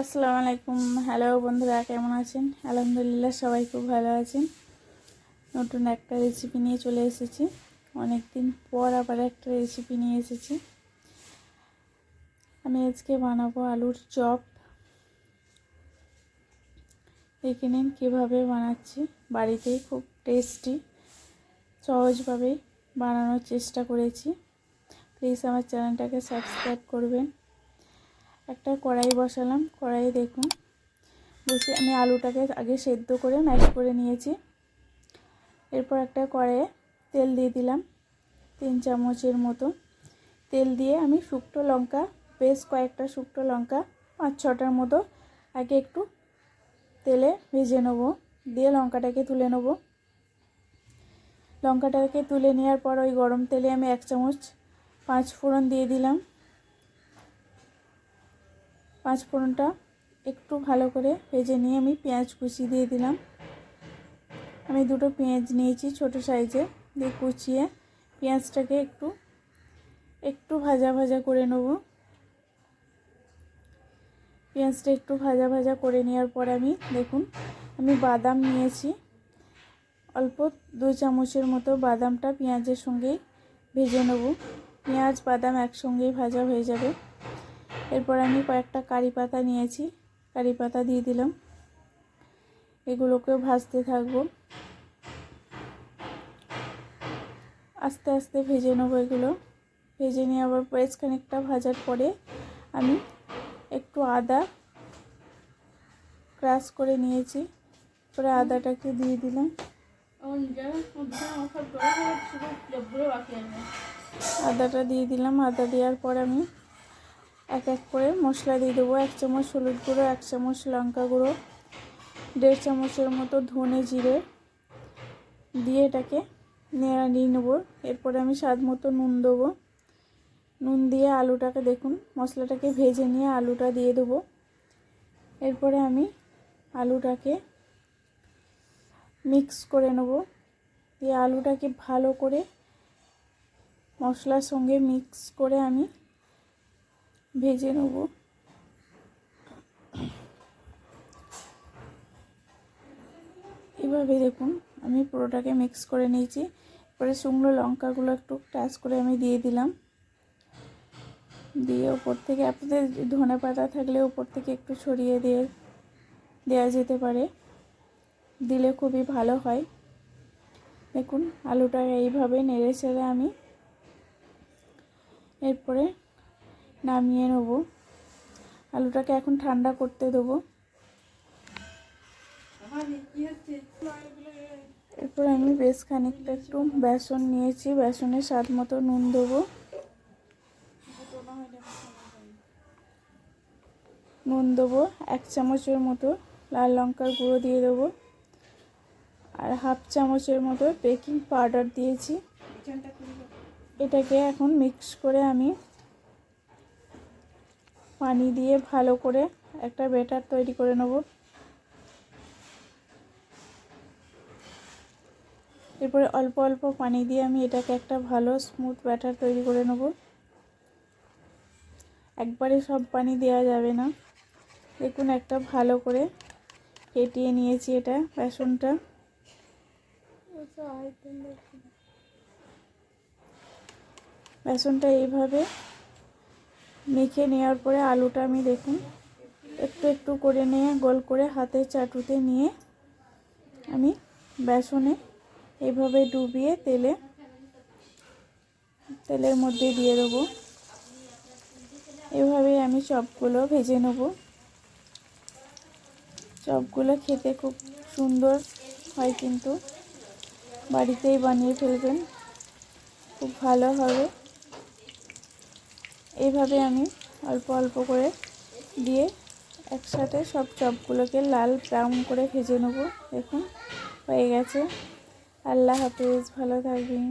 আসসালামু আলাইকুম। হ্যালো বন্ধুরা, কেমন আছেন? আলহামদুলিল্লাহ, সবাই খুব ভালো আছেন। নতুন একটা রেসিপি নিয়ে চলে এসেছি। অনেক দিন পর আবার একটা রেসিপি নিয়ে এসেছি। আমি আজকে বানাবো আলুর চপ। দেখে নিন কীভাবে বানাচ্ছি। বাড়িতেই খুব টেস্টি সহজভাবেই বানানোর চেষ্টা করেছি। প্লিজ আমার চ্যানেলটাকে সাবস্ক্রাইব করবেন। একটা কড়াই বসালাম কড়াই দেখুন। বসে আমি আলুটাকে আগে সেদ্ধ করে ম্যাশ করে নিয়েছি। এরপর একটা কড়াইয়ে তেল দিয়ে দিলাম, তিন চামচের মতো। তেল দিয়ে আমি শুকনো লঙ্কা, বেশ কয়েকটা শুকনো লঙ্কা, পাঁচ ছটার মতো আগে একটু তেলে ভেজে নেব, দিয়ে লঙ্কাটাকে তুলে নেব। লঙ্কাটাকে তুলে নেওয়ার পর ওই গরম তেলে আমি এক চামচ পাঁচ ফোড়ন দিয়ে দিলাম। পাঁচ ফোড়নটা একটু ভালো করে ভেজে নিয়ে আমি পেঁয়াজ কুচি দিয়ে দিলাম। আমি দুটো পেঁয়াজ নিয়েছি ছোট সাইজে দিয়ে কুচিয়ে পেঁয়াজটাকে একটু একটু ভাজা ভাজা করে নেব। পেঁয়াজটা একটু ভাজা ভাজা করে নেওয়ার পর আমি, দেখুন, আমি বাদাম নিয়েছি। অল্প দুই চামচের মতো বাদামটা পেঁয়াজের সঙ্গেই ভেজে নেব। পেঁয়াজ, বাদাম একসঙ্গেই ভাজা হয়ে যাবে। এরপর আমি কয়েকটা কারি পাতা নিয়েছি। কারি পাতা দিয়ে দিলাম। এগুলোকেও ভাজতে থাকব। আস্তে আস্তে ভেজে নেব এগুলো। ভেজে নিয়ে আবার বেশ খানিকটা ভাজার পরে আমি একটু আদা ক্রাশ করে নিয়েছি। পরে আদাটাকে দিয়ে দিলাম। আদাটা দিয়ে দিলাম। আদা দেওয়ার পর আমি এক এক করে মশলা দিয়ে দেবো। এক চামচ হলুদ গুঁড়ো, এক চামচ লঙ্কা গুঁড়ো, দেড় চামচের মতো ধনে জিরে দিয়ে এটাকে নেড়া নিয়ে নেব। এরপরে আমি স্বাদ মতো নুন দেবো। নুন দিয়ে আলুটাকে দেখুন, মশলাটাকে ভেজে নিয়ে আলুটা দিয়ে দেবো। এরপরে আমি আলুটাকে মিক্স করে নেব। দিয়ে আলুটাকে ভালো করে মশলার সঙ্গে মিক্স করে আমি ভেজে নেব। এভাবে দেখুন, আমি পুরোটাকে মিক্স করে নিয়েছি। পরে শুকনো লঙ্কাগুলো একটু টাচ করে আমি দিয়ে দিলাম। দিয়ে ওপর থেকে, আপনাদের ধনে পাতা থাকলে ওপর থেকে একটু ছড়িয়ে দিয়ে দেওয়া যেতে পারে। দিলে খুবই ভালো হয়। দেখুন, আলুটা এইভাবে নেড়ে ছেড়ে আমি এরপরে নামিয়ে নেব। আলুটাকে এখন ঠান্ডা করতে দেবো। এরপর আমি বেশ খানিকটা একটু বেসন নিয়েছি। বেসনের স্বাদ মতো নুন দেবো। নুন দেবো, এক চামচের মতো লাল লঙ্কার গুঁড়ো দিয়ে দেবো। আর হাফ চামচের মতো বেকিং পাউডার দিয়েছি। এটাকে এখন মিক্স করে আমি পানি দিয়ে ভালো করে একটা ব্যাটার তৈরি করে নেব। এরপরে অল্প অল্প পানি দিয়ে আমি এটাকে একটা ভালো স্মুথ ব্যাটার তৈরি করে নেব। একবারে সব পানি দেওয়া যাবে না। দেখুন একটা ভালো করে কেটিয়ে নিয়েছি এটা বেসনটা। বেসনটা এইভাবে মেখে নেওয়ার পরে আলুটা আমি দেখুন, একটু একটু করে নিয়ে গোল করে হাতের চাটুতে নিয়ে আমি বেসনে এভাবে ডুবিয়ে তেলে, তেলের মধ্যে দিয়ে দেবো। এভাবেই আমি চপগুলো ভেজে নেব। চপগুলো খেতে খুব সুন্দর হয় কিন্তু, বাড়িতেই বানিয়ে ফেলবেন, খুব ভালো হবে। এইভাবে আমি অল্প অল্প করে দিয়ে একসাথে সব চপগুলোকে লাল ব্রাউন করে ভেজে নেব। দেখুন, হয়ে গেছে। আল্লাহ হাফিজ, ভালো থাকবেন।